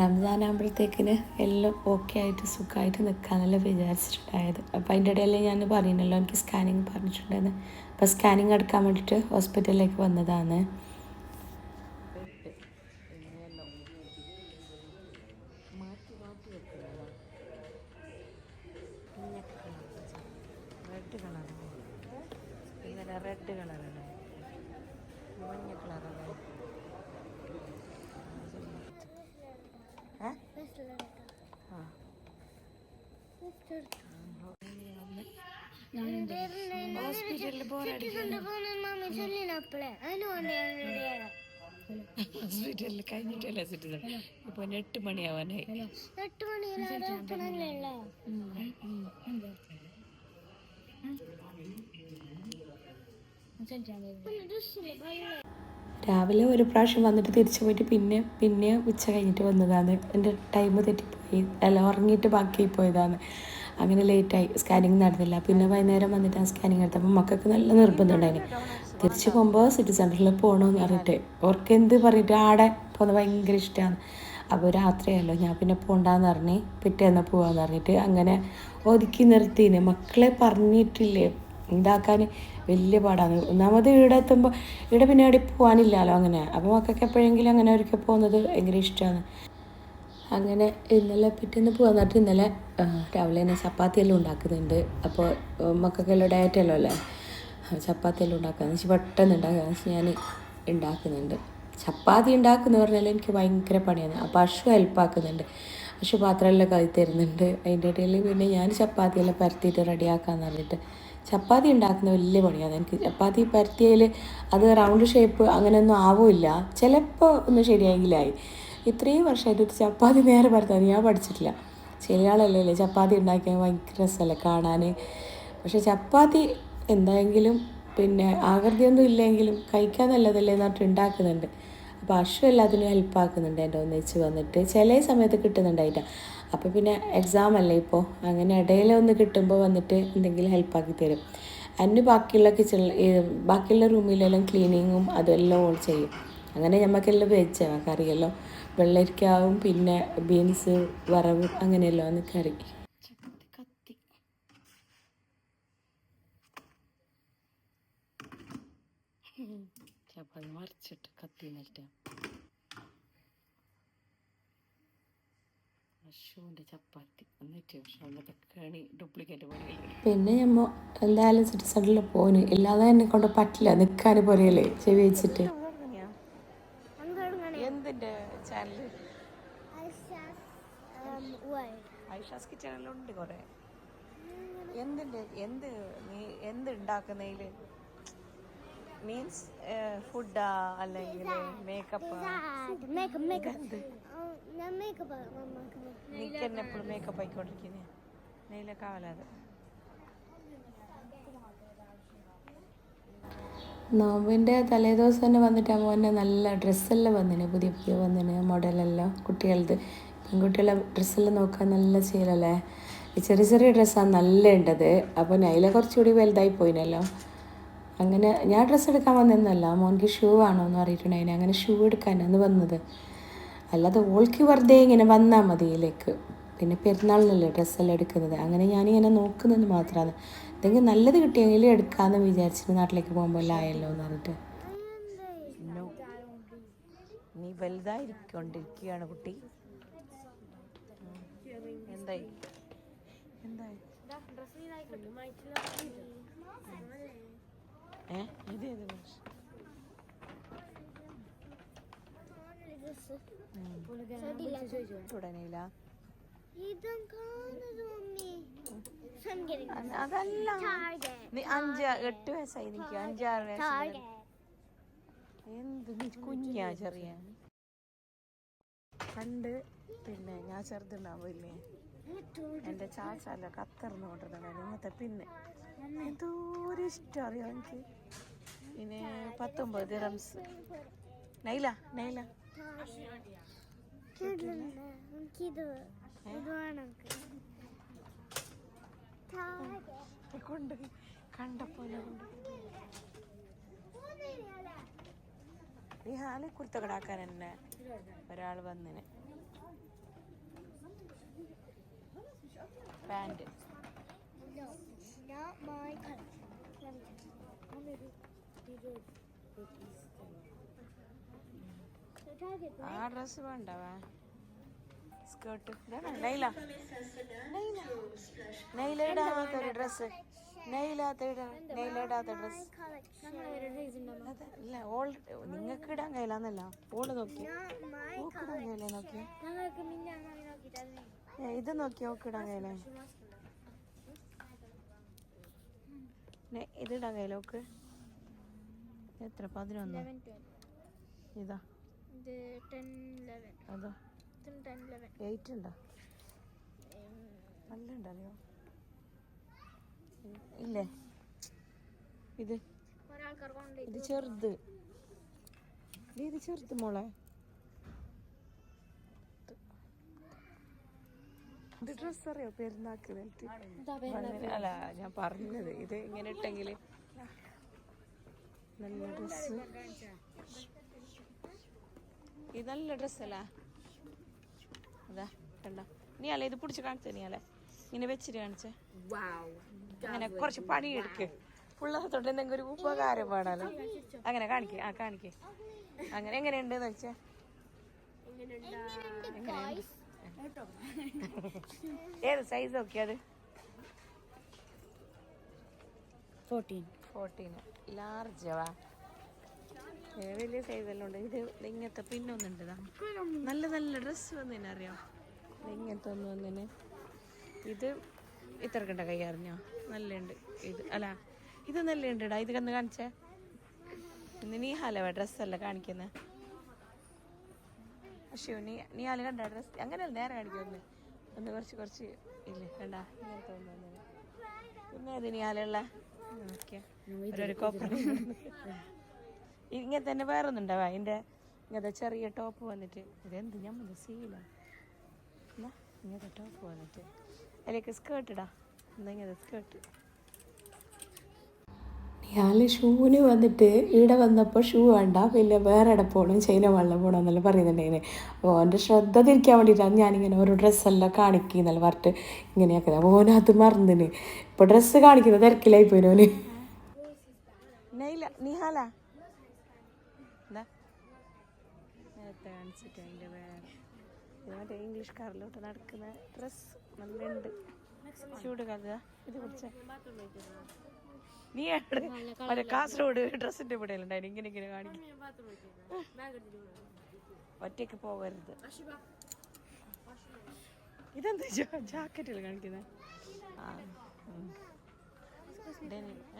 റംസാൻ ആകുമ്പോഴത്തേക്കിന് എല്ലാം ഓക്കെ ആയിട്ട് സുഖമായിട്ട് നിൽക്കാമെന്നല്ല വിചാരിച്ചിട്ടുണ്ടായത്. അപ്പോൾ അതിന്റെ ഇടയിൽ ഞാൻ പറയുന്നല്ലോ എനിക്ക് സ്കാനിങ് പറഞ്ഞിട്ടുണ്ടായിരുന്നു അപ്പോൾ സ്കാനിങ് എടുക്കാൻ വേണ്ടിയിട്ട് ഹോസ്പിറ്റലിലേക്ക് വന്നതാണ്. റെഡ് കളർ ഇന്നലെ റെഡ് കളറല്ലേ മഞ്ഞ കളറല്ലേ ആ ഹോസ്പിറ്റലിൽ ഹോസ്പിറ്റലിൽ കഴിഞ്ഞിട്ടല്ലേ സിറ്റിസൺ? ഇപ്പൊ എട്ട് മണിയാവാനായി. രാവിലെ ഒരു പ്രാവശ്യം വന്നിട്ട് തിരിച്ചു പോയിട്ട് പിന്നെ പിന്നെ ഉച്ച കഴിഞ്ഞിട്ട് വന്നതാണ്. എന്റെ ടൈം തെറ്റിപ്പോയി. അല്ല ഉറങ്ങിയിട്ട് ബാക്കി പോയതാണ്. അങ്ങനെ ലേറ്റായി സ്കാനിങ് നടന്നില്ല. പിന്നെ വൈകുന്നേരം വന്നിട്ട് ആ സ്കാനിങ് എടുത്തപ്പോൾ മക്കൾക്ക് നല്ല നിർബന്ധം ഉണ്ടായിരുന്നു തിരിച്ചു പോകുമ്പോൾ സിറ്റി സെന്ററിൽ പോകണമെന്ന് പറഞ്ഞിട്ട് അവർക്ക് എന്ത് പറഞ്ഞിട്ട് ആടെ പോകുന്നത് ഭയങ്കര ഇഷ്ടമാണ് അപ്പോൾ രാത്രിയല്ലോ ഞാൻ പിന്നെ പോകണ്ടെന്ന് പറഞ്ഞ് പിറ്റേന്ന് പോവാന്ന് പറഞ്ഞിട്ട് അങ്ങനെ ഒതുക്കി നിർത്തിന്. മക്കളെ പറഞ്ഞിട്ടില്ലേ? ഉണ്ടാക്കാൻ വലിയ പാടാണ്. ഒന്നാമത് ഇവിടെ എത്തുമ്പോൾ ഇവിടെ പിന്നെ എവിടെ പോകാനില്ലല്ലോ അങ്ങനെ. അപ്പോൾ മക്കൾക്ക് എപ്പോഴെങ്കിലും അങ്ങനെ ഒരിക്കൽ പോകുന്നത് ഭയങ്കര ഇഷ്ടമാണ് അങ്ങനെ ഇന്നലെ പിറ്റേന്ന് പോകാൻ നേരത്തെ ഇന്നലെ രാവിലെ തന്നെ ചപ്പാത്തി എല്ലാം ഉണ്ടാക്കുന്നുണ്ട് അപ്പോൾ മക്കൾക്കെല്ലാം ഡയറ്റല്ലോ അല്ലേ ചപ്പാത്തി എല്ലാം ഉണ്ടാക്കാന്ന് വെച്ചാൽ പെട്ടെന്ന് ഉണ്ടാക്കാന്ന് വെച്ചാൽ ഞാൻ ഉണ്ടാക്കുന്നുണ്ട്. ചപ്പാത്തി ഉണ്ടാക്കുന്ന പറഞ്ഞാൽ എനിക്ക് ഭയങ്കര പണിയാണ്. അപ്പോൾ അഷു ഹെൽപ്പാക്കുന്നുണ്ട് അഷു പാത്രമെല്ലാം കൈ തരുന്നുണ്ട്. അതിന്റെ ഇടയിൽ പിന്നെ ഞാൻ ചപ്പാത്തിയെല്ലാം പരത്തിയിട്ട് റെഡിയാക്കാന്ന് പറഞ്ഞിട്ട്. ചപ്പാത്തി ഉണ്ടാക്കുന്ന വലിയ പണിയാണ്. എനിക്ക് ചപ്പാത്തി പരത്തിയതിൽ അത് റൗണ്ട് ഷേപ്പ് അങ്ങനെയൊന്നും ആവില്ല. ചിലപ്പോൾ ഒന്ന് ശരിയായെങ്കിലായി ഇത്രയും വർഷമായിട്ട് ഒരു ചപ്പാത്തി നേരെ പരത്താൻ ഞാൻ പഠിച്ചിട്ടില്ല. ചില ആളല്ലേ ചപ്പാത്തി ഉണ്ടാക്കിയാൽ ഭയങ്കര രസമല്ലേ കാണാൻ. പക്ഷെ ചപ്പാത്തി എന്തായെങ്കിലും പിന്നെ ആകൃതിയൊന്നും ഇല്ലെങ്കിലും കഴിക്കാൻ നല്ലതല്ലേ എന്നിട്ട് ഉണ്ടാക്കുന്നുണ്ട്. അപ്പോൾ അഷു എല്ലാത്തിനും ഹെൽപ്പ് ആക്കുന്നുണ്ട് എന്റെ ഒന്നിച്ച് വന്നിട്ട്. ചില സമയത്ത് കിട്ടുന്നുണ്ടായിട്ട. അപ്പോൾ പിന്നെ എക്സാം അല്ലേ ഇപ്പോൾ. അങ്ങനെ ഇടയിൽ ഒന്ന് കിട്ടുമ്പോൾ വന്നിട്ട് എന്തെങ്കിലും ഹെൽപ്പാക്കി തരും. അതിന് ബാക്കിയുള്ള കിച്ചണിൽ ബാക്കിയുള്ള റൂമിലെല്ലാം ക്ലീനിങ്ങും അതെല്ലാം ഓൾ ചെയ്യും. അങ്ങനെ ഞമ്മക്കെല്ലാം വെച്ച കറിയെല്ലാം വെള്ളരിക്കാവും പിന്നെ ബീൻസ് വറവ് അങ്ങനെയല്ലോ ആണ് കറി. ചപ്പാത്തി മറിച്ചിട്ട് കത്തി ചപ്പാത്തി. പിന്നെ ഞമ്മ എന്തായാലും സിറ്റി പോന് ഇല്ലാതെ എന്നെ കൊണ്ട് പറ്റില്ല. നിൽക്കാൻ പോലെയല്ലേ. ചെവി വെച്ചിട്ട്. ഉണ്ട് കുറെ. എന്തിന്റെ എന്ത് നീ എന്ത് ഉണ്ടാക്കുന്നതിൽ മീൻസ് ഫുഡാ അല്ലെങ്കിൽ മേക്കപ്പ്? നിക്കന്നെ എപ്പോഴും മേക്കപ്പ് ആയിക്കൊണ്ടിരിക്കുന്നേ നെയിലൊക്കെ ആവലാതെ നോമ്പിന്റെ തലേദിവസം തന്നെ വന്നിട്ട് മോനെ നല്ല ഡ്രസ്സെല്ലാം വന്നിന്? പുതിയ പുതിയ വന്നിന് മോഡലെല്ലാം കുട്ടികളത് പെൺകുട്ടികളെ ഡ്രസ്സെല്ലാം നോക്കാൻ നല്ല ഈ ചെറിയ ചെറിയ ഡ്രസ്സാണ് നല്ല ഉണ്ടത് അപ്പോൾ നൈല കുറച്ചുകൂടി വലുതായി പോയിനല്ലോ. അങ്ങനെ ഞാൻ ഡ്രസ്സ് എടുക്കാൻ വന്നതെന്നല്ല മോനിക്ക് ഷൂ ആണോ എന്ന് പറഞ്ഞിട്ടുണ്ടായിന് അങ്ങനെ ഷൂ എടുക്കാനാണ് വന്നത്. അല്ലാതെ ഓൾക്ക് വെറുതെ ഇങ്ങനെ വന്നാൽ മതി ഇതിലേക്ക് പിന്നെ പെരുന്നാളിനല്ലേ ഡ്രസ്സെല്ലാം എടുക്കുന്നത്. അങ്ങനെ ഞാനിങ്ങനെ നോക്കുന്നത് മാത്രമാണ്. എന്തെങ്കിലും നല്ലത് കിട്ടിയെങ്കിൽ എടുക്കാമെന്ന് വിചാരിച്ചിട്ട് നാട്ടിലേക്ക് പോകുമ്പോൾ ആയല്ലോ എന്ന് പറഞ്ഞിട്ട്. നീ വലുതായിരിക്കൊണ്ടിരിക്കുകയാണ് കുട്ടി. എന്തായി? എന്തായി? ഏ? ഇത് ഏത് ബ്രഷ്? തുടങ്ങിയില്ല അതല്ല. നീ അഞ്ച് എട്ട് വയസ്സായി നിൽക്കുക അഞ്ചാറ് വയസ്സ് എന്ത് നീ കുഞ്ഞാ ചെറിയ? പണ്ട് പിന്നെ ഞാൻ ചെറുതുണ്ടാവില്ലേ എന്റെ ചാച്ചാല കത്തർന്ന് കൊണ്ടിരുന്നതാണ് ഇന്നത്തെ പിന്നെ എന്തോരം ഇഷ്ടം അറിയാം എനിക്ക്? പിന്നെ പത്തൊമ്പത് ദിറംസ് നൈല നൈല. കൊണ്ട് കണ്ടപ്പോലെ കൊണ്ട്. കുരുത്തകടാക്കാൻ തന്നെ ഒരാൾ വന്നിന്. പാന്റ്. ആ ഡ്രസ് വേണ്ടവാ. സ്കേർട്ട് നൈല നൈല ഇടാത്ത ഒരു ഡ്രസ് നൈലാത്ത നൈല ഇടാത്ത ഡ്രസ് collection. ഓൾ നിങ്ങൾക്ക് ഇടാൻ കഴിയില്ലെന്നല്ല ഓൾ നോക്കി. Not my ഓക്ക് ഇടാൻ കഴിയില്ലേ നോക്കി ഇത് നോക്കി ഓക്ക് ഇടാൻ കഴിയില്ലേ ഇത് ഇടാൻ കഴിയില്ല ഓക്ക് എത്ര? പതിനൊന്ന്. ഇതാ. അതോ. എയ്റ്റ് ഉണ്ടോ? നല്ല ഉണ്ടല്ലോ ഇല്ലേ? ഇത്. ഇത് ചെറുത്. ഇത് ചെറുത് മോളെ. ഇത് ഡ്രസ് അറിയോ പെരുന്നാക്ക് അല്ല ഞാൻ പറഞ്ഞത് ഇത് ഇങ്ങനെ ഇട്ടെങ്കിൽ നല്ല ഡ്രസ് ഇത് നല്ല ഡ്രസ്സല്ല? അതാ കണ്ട? നീ അല്ലേ ഇത് പിടിച്ച് കാണിച്ചേ നീ അല്ലേ? ഇങ്ങനെ വെച്ചിട്ട് കാണിച്ചേ? അങ്ങനെ കുറച്ച് പണിയെടുക്ക് പിള്ളേർത്തോട്ട് എന്തെങ്കിലും ഒരു ഉപകാരം വേണമല്ലോ അങ്ങനെ കാണിക്കേ ആ കാണിക്കേ. അങ്ങനെ എങ്ങനെയുണ്ടെന്ന് വെച്ചാ? ഏത് സൈസ് ഒക്കെ അത് ഫോർട്ടീൻ ഫോർട്ടീന് ലാർജവാ വലിയ സൈസ് എല്ലാം ഉണ്ട്? ഇത് ഇങ്ങനത്തെ പിന്നൊന്നുണ്ട് നല്ല നല്ല ഡ്രസ്സ് വന്നതിന് അറിയാം? ഇങ്ങനത്തെ ഒന്ന് വന്നിന്. ഇത് ഇത്ര കണ്ട കൈ അറിഞ്ഞോ? നല്ലുണ്ട് ഇത് അല്ല ഇത് നല്ലുണ്ട് ഇടാ ഇത് കന്ന് കാണിച്ചേ. ഇന്ന് നീ ഹലവ ഡ്രസ്സല്ല കാണിക്കുന്നത് അശ്യോ നീ നീ ആൽ കണ്ട ഡ്രസ് അങ്ങനെയല്ല നേരെ കാണിക്കുമല്ലേ ഒന്ന് കുറച്ച് കുറച്ച് ഇല്ലേ കണ്ടാ ഇങ്ങനെ തോന്നുന്നു പിന്നെ ഇത് നീ ആലുള്ള ഓരോരോ കോപ്പർ ഇങ്ങനെ തന്നെ വേറെ ഒന്നുണ്ടാവാ അതിന്റെ ഇങ്ങനത്തെ ചെറിയ ടോപ്പ് വന്നിട്ട്. ഇതെന്ത്? ഞാൻ സീല. ഇങ്ങനത്തെ ടോപ്പ് വന്നിട്ട്. അതിലേക്ക് സ്കേർട്ട് ഇടാ. എന്താ ഇങ്ങനത്തെ സ്കേർട്ട് ഞാൻ ഷൂവിന് വന്നിട്ട് ഇവിടെ വന്നപ്പോൾ ഷൂ വേണ്ട പിന്നെ വേറെ ഇട പോകണം ചൈന വെള്ളം പോകണം എന്നെല്ലാം പറയുന്നുണ്ടായിരുന്നു അപ്പോൾ ഓന്റെ ശ്രദ്ധ തിരിക്കാൻ വേണ്ടിയിട്ടാണ് ഞാനിങ്ങനെ ഓരോ ഡ്രസ്സെല്ലാം കാണിക്കുന്നല്ല പറഞ്ഞിട്ട് ഇങ്ങനെയാക്കുന്നത് അപ്പോൾ ഓനത് അത് മറന്നിന്. ഇപ്പോൾ ഡ്രസ്സ് കാണിക്കുന്ന തിരക്കിലായി പോയി ഓന്. മറ്റേ നടക്കുന്ന ഡ്രസ് നല്ലുണ്ട്. ചൂട് കഥ ഇത് കുറിച്ച് നീ അവിടെ മറ്റേ കാസർഗോഡ് ഡ്രസ്സിന്റെ ഇവിടെ ഉണ്ടായി ഇങ്ങനെ ഇങ്ങനെ കാണിക്കും. ഒറ്റയ്ക്ക് പോകരുത്. ഇതെന്താ ജാക്കറ്റിൽ കാണിക്കുന്നത്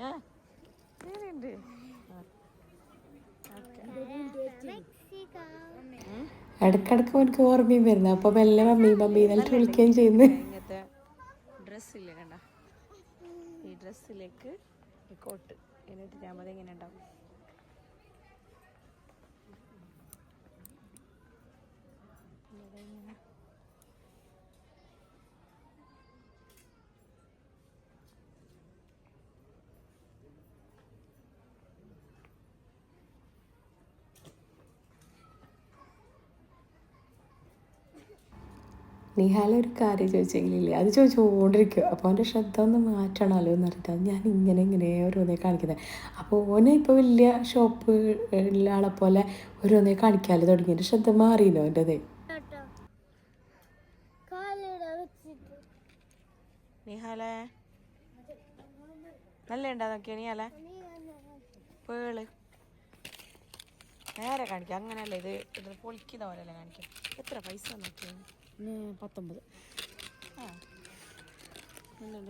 ആ ഉണ്ട്. ഇടയ്ക്കിടയ്ക്ക് എനിക്ക് ഓർമ്മയും വരുന്നത് അപ്പൊ മെല്ലെ മമ്മി മമ്മി എന്നിട്ട് വിളിക്കുകയും ചെയ്യുന്നു. ഡ്രസ്സില്ലേ കണ്ട? ഈ ഡ്രസ്സിലേക്ക് കോട്ട് എന്നിട്ട് ഞാൻ അതെങ്ങനെ ഉണ്ടാവും ഇങ്ങനെ. നിഹാല ഒരു കാര്യം ചോദിച്ചെങ്കിലില്ലേ? അത് ചോദിച്ചുകൊണ്ടിരിക്കും അപ്പോൾ അവന്റെ ശ്രദ്ധ ഒന്ന് മാറ്റണമല്ലോ എന്ന് പറഞ്ഞിട്ട് ഞാൻ ഇങ്ങനെ ഇങ്ങനെ ഓരോന്നേ കാണിക്കുന്നത് അപ്പോൾ ഓനെ ഇപ്പോൾ വലിയ ഷോപ്പ് ഉള്ള ആളെ പോലെ ഓരോന്നേ കാണിക്കാമല്ലോ തുടങ്ങി. എന്റെ ശ്രദ്ധ മാറിയല്ലോ എന്റെത് നിഹാലേ? നല്ല ഉണ്ടാ നോക്കിയാ നിഹാലേ? നീ പേൾ. നേരെ കാണിക്കാം. അങ്ങനെയല്ല ഇത്? ഇത് പൊളിക്കുന്ന പോലെ കാണിക്കാം? എത്ര പൈസ നോക്കിയാ? പത്തൊമ്പത്. ആ. മെല്ലെ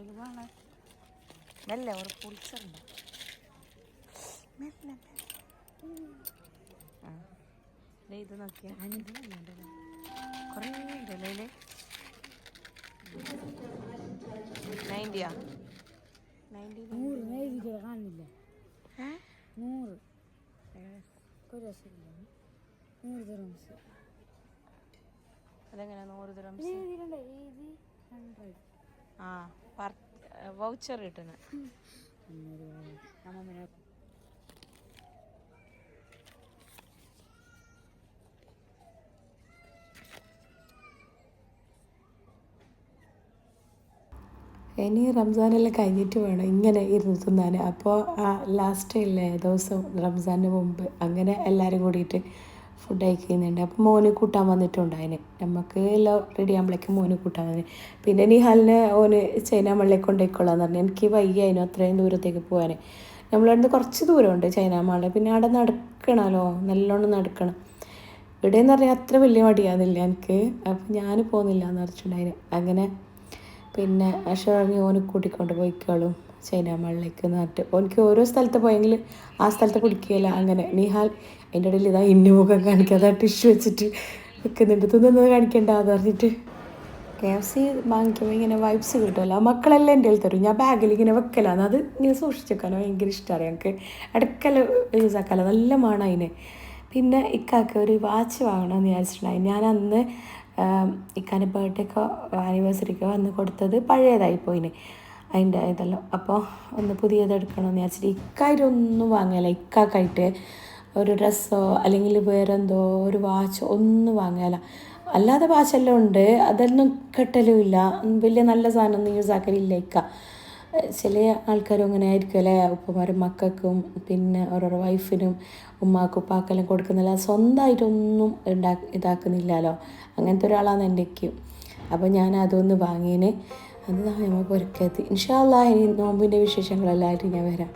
മെല്ലെ ഒരു പൊളിച്ചുണ്ട് മെല്ലെ ആ. ഇത് നോക്കിയാൽ കുറേ ഉണ്ടല്ലേ നയന്റിയാ? നയന്റി നൂറ് കാണുന്നില്ല. കാണില്ല നൂറ്. ഒരു രസമില്ല നൂറ് ദിറംസ് അതെങ്ങനെ നൂറ് ദിറം ഇത് ഹൺഡ്രഡ് ആ വൗച്ചർ കിട്ടുന്നത് ഇനി റംസാനെല്ലാം കഴിഞ്ഞിട്ട് വേണം. ഇങ്ങനെ ഇരുന്ന് തിന്നാൻ അപ്പോൾ ആ ലാസ്റ്റ് ഇല്ലേ ദിവസം റംസാന് മുമ്പ്. അങ്ങനെ എല്ലാവരും കൂടിയിട്ട് ഫുഡ് കഴിക്കുന്നുണ്ട്. അപ്പോൾ മോന് കൂട്ടാൻ വന്നിട്ടുണ്ട് അതിന്. നമുക്ക് എല്ലാം റെഡി ആകുമ്പോഴേക്കും മോന് കൂട്ടാൻ വന്നു. പിന്നെ നിഹാലിനെ ഓന് ചൈന മള്ളിൽ കൊണ്ടുപോയിക്കൊള്ളാന്ന് പറഞ്ഞു. എനിക്ക് വയ്യ അതിനും അത്രയും ദൂരത്തേക്ക് പോകാൻ നമ്മളവിടുന്ന് കുറച്ച് ദൂരമുണ്ട് ചൈന മാൾ പിന്നെ അവിടെ നടക്കണമല്ലോ നല്ലോണം നടക്കണം. ഇവിടെ എന്ന് പറഞ്ഞാൽ അത്ര വലിയ മടിയാകുന്നില്ല എനിക്ക്. അപ്പം ഞാൻ പോകുന്നില്ല എന്ന് പറഞ്ഞിട്ടുണ്ടായിരുന്നു അങ്ങനെ പിന്നെ അഷറങ്ങി ഓന് കൂട്ടിക്കൊണ്ട് പോയിക്കോളും. ചൈന മള്ളിലേക്ക് അപ്പോൾ എനിക്ക് ഓരോ സ്ഥലത്ത് പോയെങ്കിൽ ആ സ്ഥലത്ത് പിടിക്കുകയില്ല അങ്ങനെ. നിഹാൽ അതിന്റെ ഇടയിൽ ഇതാ ഇന്ന മുഖം കാണിക്കാതെ ടിഷ്യൂ വെച്ചിട്ട് വെക്കുന്നുണ്ട്. തിന്നുന്നത് കാണിക്കണ്ടെന്ന് പറഞ്ഞിട്ട് കെ എഫ് സി വാങ്ങിക്കുമ്പോൾ ഇങ്ങനെ വൈബ്സ് കിട്ടുമല്ലോ മക്കളെല്ലാം എന്റെ തരും. ഞാൻ ബാഗിൽ ഇങ്ങനെ വെക്കലാണ്. അത് ഇങ്ങനെ സൂക്ഷിച്ച് വെക്കാനോ ഭയങ്കര ഇഷ്ടമാണ് ഞങ്ങൾക്ക് അടുക്കൽ യൂസ് ആക്കാലോ നല്ല മണം അതിന് പിന്നെ ഇക്കാക്ക് ഒരു വാച്ച് വാങ്ങണമെന്ന് വിചാരിച്ചിട്ടുണ്ടായി. ഞാൻ അന്ന് ഇക്കാന്റെ ബർത്ത്ഡേക്കോ ആനിവേഴ്സറിക്കോ വന്ന് കൊടുത്തത് പഴയതായി പോയിന്. അതിന്റെ ഇതല്ലോ. അപ്പോൾ ഒന്ന് പുതിയത് എടുക്കണമെന്ന് വിചാരിച്ചിട്ട് ഒന്നും വാങ്ങല. ഇക്കാക്കായിട്ട് ഒരു ഡ്രസ്സോ അല്ലെങ്കിൽ വേറെന്തോ ഒരു വാച്ചോ ഒന്നും വാങ്ങല. അല്ലാതെ വാച്ചെല്ലാം ഉണ്ട്. അതൊന്നും കെട്ടലുമില്ല വലിയ നല്ല സാധനമൊന്നും യൂസ് ആക്കലില്ല ഇക്ക. ചില ആൾക്കാരും അങ്ങനെ ആയിരിക്കും അല്ലേ? ഉപ്പമാരും മക്കൾക്കും പിന്നെ ഓരോരോ വൈഫിനും ഉമ്മാക്കും ഉപ്പാക്കെല്ലാം കൊടുക്കുന്നില്ല സ്വന്തമായിട്ടൊന്നും ഉണ്ടാ ഇതാക്കുന്നില്ലല്ലോ. അങ്ങനത്തെ ഒരാളാണ് എന്റെ അപ്പോൾ ഞാൻ അതൊന്ന് വാങ്ങിയതിന് അത് നമ്മൾ പൊരുക്കത്ത് ഇൻഷാല്ലാ ഇനി നോമ്പിന്റെ വിശേഷങ്ങളെല്ലാമായിട്ട് ഞാൻ വരാം.